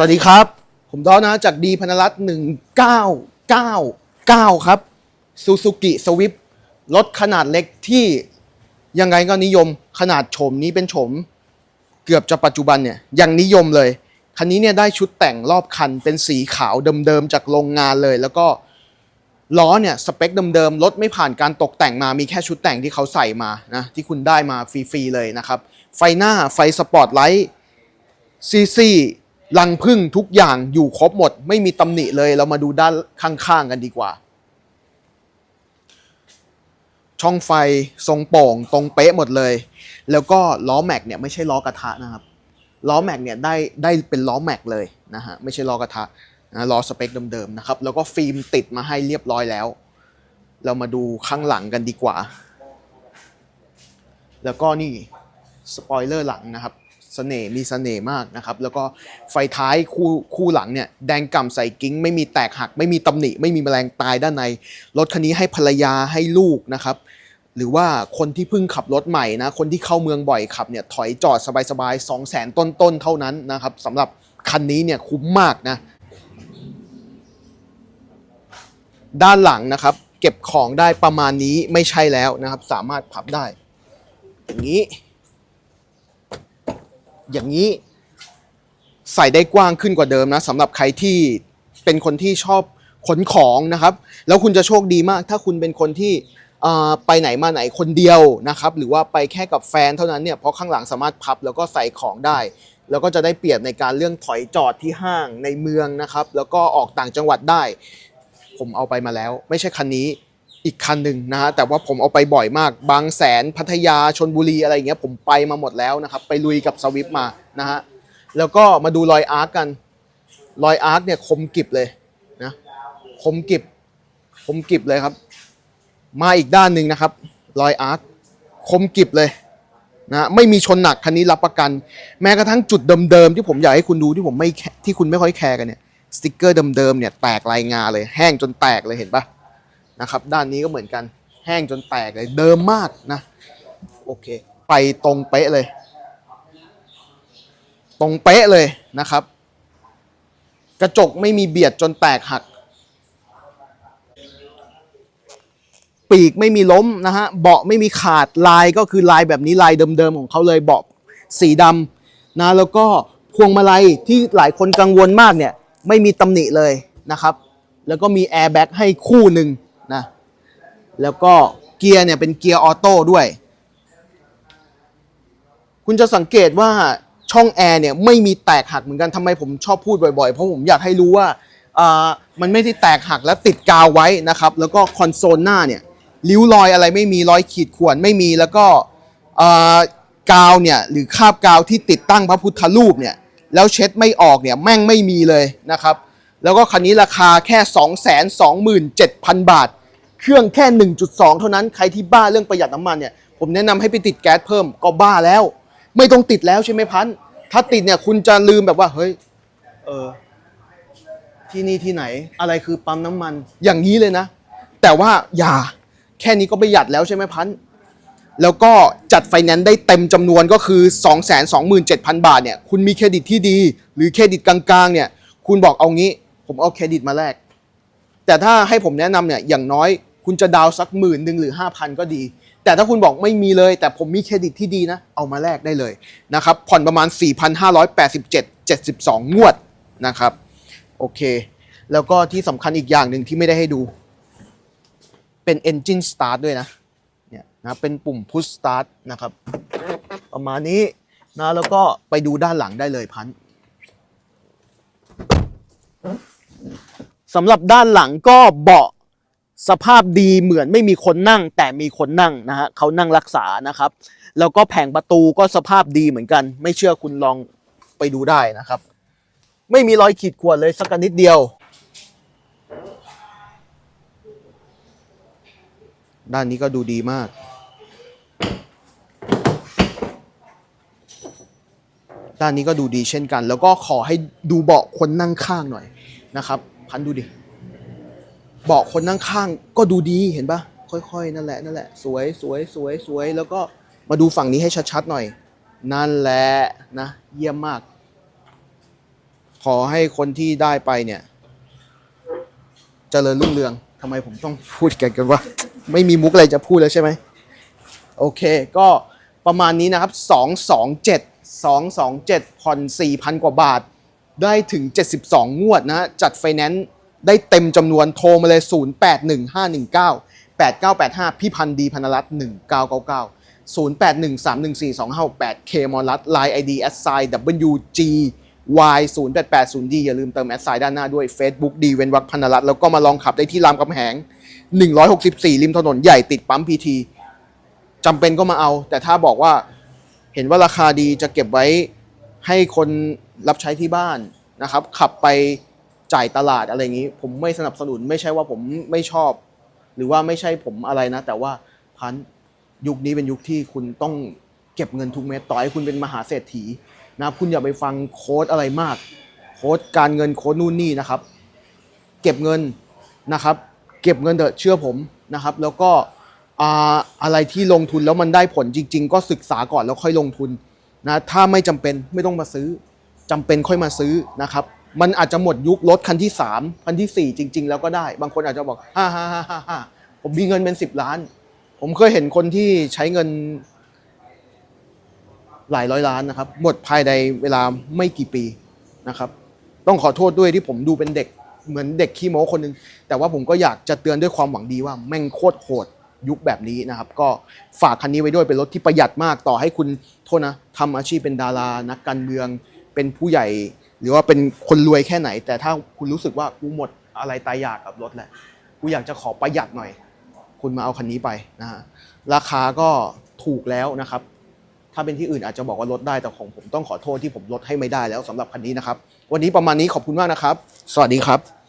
วัสดีครับ ผมดอนะจากดีพนรัตน์หนึ่งเก้าเก้าเก้าครับซูซูกิสวิปรถขนาดเล็กที่ยังไงก็นิยมขนาดโฉมนี้เป็นโฉมเกือบจะปัจจุบันเนี่ยยังนิยมเลย คันนี้เนี่ยได้ชุดแต่งรอบคันเป็นสีขาวเดิมๆจากโรงงานเลย แล้วก็ล้อเนี่ยสเปคเดิมๆรถไม่ผ่านการตกแต่งมามีแค่ชุดแต่งที่เขาใส่มานะที่คุณได้มาฟรีๆเลยนะครับ ไฟหน้าไฟสปอร์ตไลท์ซีซี ลังพึ่งทุกอย่างอยู่ครบหมด ไม่มีตำหนิเลย เรามาดูด้านข้างๆกันดีกว่า ช่องไฟทรงโป่งตรงเป๊ะหมดเลย แล้วก็ล้อแม็กเนี่ยไม่ใช่ล้อกระทะนะครับ ล้อแม็กเนี่ยได้ได้เป็นล้อแม็กเลยนะฮะไม่ใช่ล้อกระทะนะล้อสเปคเดิมๆนะครับ แล้วก็ฟิล์มติดมาให้เรียบร้อยแล้ว เรามาดูข้างหลังกันดีกว่า แล้วก็นี่สปอยเลอร์หลังนะครับ เสน่ห์มีเสน่ห์มากนะครับ แล้วก็ไฟท้ายคู่คู่หลังเนี่ยแดงก่ำใส่กิ้ง ไม่มีแตกหัก ไม่มีตำหนิ ไม่มีแมลงตายด้านใน รถคันนี้ให้ภรรยาให้ลูกนะครับ หรือว่าคนที่เพิ่งขับรถใหม่นะ คนที่เข้าเมืองบ่อยขับเนี่ยถอยจอดสบายๆ2 0 0 0 0 0ต้นๆเท่านั้นนะครับสำหรับคันนี้เนี่ยคุ้มมากนะ ด้านหลังนะครับ เก็บของได้ประมาณนี้ไม่ใช่แล้วนะครับ สามารถพับได้อย่างนี้ อย่างนี้ใส่ได้กว้างขึ้นกว่าเดิมนะสำหรับใครที่เป็นคนที่ชอบขนของนะครับ แล้วคุณจะโชคดีมาก ถ้าคุณเป็นคนที่ไปไหนมาไหนคนเดียวนะครับ หรือว่าไปแค่กับแฟนเท่านั้นเนี่ยเพราะข้างหลังสามารถพับแล้วก็ใส่ของได้ แล้วก็จะได้เปรียบในการเรื่องถอยจอดที่ห้างในเมืองนะครับ แล้วก็ออกต่างจังหวัดได้ ผมเอาไปมาแล้ว ไม่ใช่คันนี้ อีกคันหนึ่งนะฮะแต่ว่าผมเอาไปบ่อยมาก บางแสนพัทยาชนบุรีอะไรอย่างเงี้ยผมไปมาหมดแล้วนะครับ ไปลุยกับสวิฟมานะฮะแล้วก็มาดูรอยอาร์คกันรอยอาร์คเนี่ยคมกิบเลยนะคมกิบคมกิบเลยครับ มาอีกด้านหนึ่งนะครับรอยอาร์คคมกิบเลยนะไม่มีชนหนักคันนี้รับประกัน แม้กระทั่งจุดเดิมๆที่ผมอยากให้คุณดูที่ผมไม่ที่คุณไม่ค่อยแคร์กันเนี่ยสติกเกอร์เดิมๆเนี่ยแตกลายงาเลยแห้งจนแตกเลยเห็นปะ นะครับด้านนี้ก็เหมือนกันแห้งจนแตกเลยเดิมมากนะโอเค ไปตรงเป๊ะเลย ตรงเป๊ะเลยนะครับ กระจกไม่มีเบียดจนแตกหัก ปีกไม่มีล้มนะฮะเบาะไม่มีขาดลายก็คือลายแบบนี้ลายเดิมๆของเขาเลยเบาะสีดำนะ แล้วก็พวงมาลัยที่หลายคนกังวลมากเนี่ย ไม่มีตำหนิเลยนะครับ แล้วก็มีแอร์แบ็กให้คู่หนึ่ง แล้วก็เกียร์เนี่ยเป็นเกียร์ออโต้ด้วย คุณจะสังเกตว่าช่องแอร์เนี่ยไม่มีแตกหักเหมือนกันทำไมผมชอบพูดบ่อยๆ เพราะผมอยากให้รู้ว่าอ่ามันไม่ได้แตกหักและติดกาวไว้นะครับ แล้วก็คอนโซลหน้าเนี่ยริ้วรอยอะไรไม่มีรอยขีดข่วนไม่มีแล้วก็อ่ากาวเนี่ยหรือคาบกาวที่ติดตั้งพระพุทธรูปเนี่ยแล้วเช็ดไม่ออกเนี่ยแม่งไม่มีเลยนะครับ แล้วก็คันนี้ราคาแค่ 227,000 บาท เครื่องแค่ 1.2 เท่านั้น ใครที่บ้าเรื่องประหยัดน้ำมันเนี่ย ผมแนะนำให้ไปติดแก๊สเพิ่มก็บ้าแล้ว ไม่ต้องติดแล้วใช่ไหมพันธ์ถ้าติดเนี่ยคุณจะลืมแบบว่า เฮ้ย เออ ที่นี่ที่ไหน อะไรคือปั๊มน้ำมัน อย่างนี้เลยนะ แต่ว่าอย่า แค่นี้ก็ประหยัดแล้วใช่ไหมพันธ์แล้วก็จัดไฟแนนซ์ได้เต็มจำนวนก็คือ 227,000 บาทเนี่ย คุณมีเครดิตที่ดี หรือเครดิตกลางๆ เนี่ย คุณบอกเอางี้ ผมเอาเครดิตมาแลกแต่ถ้าให้ผมแนะนำเนี่ย อย่างน้อย คุณจะดาวสักหมื่นหนึ่งหรือ 5,000 ก็ดี แต่ถ้าคุณบอกไม่มีเลย แต่ผมมีเครดิตที่ดีนะ เอามาแลกได้เลยนะครับ ผ่อนประมาณ 4,587 72 งวดนะครับ โอเค แล้วก็ที่สำคัญอีกอย่างหนึ่งที่ไม่ได้ให้ดู เป็น Engine Start ด้วยนะเนี่ยนะเป็นปุ่ม Push Start นะครับ ประมาณนี้นะแล้วก็ไปดูด้านหลังได้เลยพันสำหรับด้านหลังก็เบาะ สภาพดีเหมือนไม่มีคนนั่ง แต่มีคนนั่งนะฮะเขานั่งรักษานะครับ แล้วก็แผงประตูก็สภาพดีเหมือนกัน ไม่เชื่อคุณลองไปดูได้นะครับ ไม่มีรอยขีดข่วนเลยสักนิดเดียว ด้านนี้ก็ดูดีมาก ด้านนี้ก็ดูดีเช่นกัน แล้วก็ขอให้ดูเบาะคนนั่งข้างหน่อยนะครับ พันดูดิ เบาะคนนั่งข้างก็ดูดีเห็นปะค่อยๆ นั่นแหละนั่นแหละสวยสวยสวยสวย แล้วก็มาดูฝั่งนี้ให้ชัดๆหน่อย นั่นแหละนะ เยี่ยมมาก ขอให้คนที่ได้ไปเนี่ยเจริญรุ่งเรืองทำไมผมต้องพูดกันกันว่า ไม่มีมุกอะไรจะพูดแล้วใช่ไหมโอเค ก็ประมาณนี้นะครับ 227 227ผ่อน4,000 กว่าบาท ได้ถึง 72 งวดนะ จัดไฟแนนซ์ ได้เต็มจำนวนโทรมาเลย 081519 8985 พี่พันธ์ดีพนรัตน์1999 0813142568 K มอรัตไลน์ ID s i WG Y 0880D อย่าลืมเติมแอดไซด้านหน้าด้วย Facebook ดีเวนวักพนรัตน์แล้วก็มาลองขับได้ที่รามคำแหง 164 ริมถนนใหญ่ติดปั๊มพีทีจำเป็นก็มาเอา แต่ถ้าบอกว่าเห็นว่าราคาดีจะเก็บไว้ให้คนรับใช้ที่บ้านนะครับ ขับไป จ่ายตลาดอะไรอย่างนี้ ผมไม่สนับสนุนไม่ใช่ว่าผมไม่ชอบ หรือว่าไม่ใช่ผมอะไรนะ แต่ว่าพันยุคนี้เป็นยุคที่คุณต้องเก็บเงินทุกเม็ดต่อให้คุณเป็นมหาเศรษฐีนะคุณอย่าไปฟังโค้ดอะไรมาก โค้ดการเงินโค้ดนู่นนี่นะครับ เก็บเงินนะครับ เก็บเงินเถอะเชื่อผมนะครับ แล้วก็อ่าอะไรที่ลงทุนแล้วมันได้ผลจริง ๆ ก็ศึกษาก่อนแล้วค่อยลงทุนนะถ้าไม่จำเป็นไม่ต้องมาซื้อจำเป็นค่อยมาซื้อนะครับ มันอาจจะหมดยุครถคันที่สามคันที่สี่จริง ๆ แล้วก็ได้ บางคนอาจจะบอกฮ่าฮ่าฮ่าฮ่าฮ่าผมมีเงินเป็นสิบล้าน ผมเคยเห็นคนที่ใช้เงิน หลายร้อยล้านนะครับ หมดภายในเวลาไม่กี่ปีนะครับ ต้องขอโทษด้วยที่ผมดูเป็นเด็กเหมือนเด็กขี้โม้คนหนึง แต่ว่าผมก็อยากจะเตือนด้วยความหวังดีว่าแม่งโคตรโหดยุคแบบนี้นะครับ ก็ฝากคันนี้ไว้ด้วยเป็นรถที่ประหยัดมากต่อให้คุณโทษนะทำอาชีพเป็นดารา นักการเมือง เป็นผู้ใหญ่ หรือว่าเป็นคนรวยแค่ไหน แต่ถ้าคุณรู้สึกว่ากูหมดอะไรตายอยากกับรถแหละกูอยากจะขอประหยัดหน่อย คุณมาเอาคันนี้ไปนะฮะราคาก็ถูกแล้วนะครับ ถ้าเป็นที่อื่นอาจจะบอกว่าลดได้แต่ของผมต้องขอโทษที่ผมลดให้ไม่ได้แล้วสำหรับคันนี้นะครับ วันนี้ประมาณนี้ขอบคุณมากนะครับ สวัสดีครับ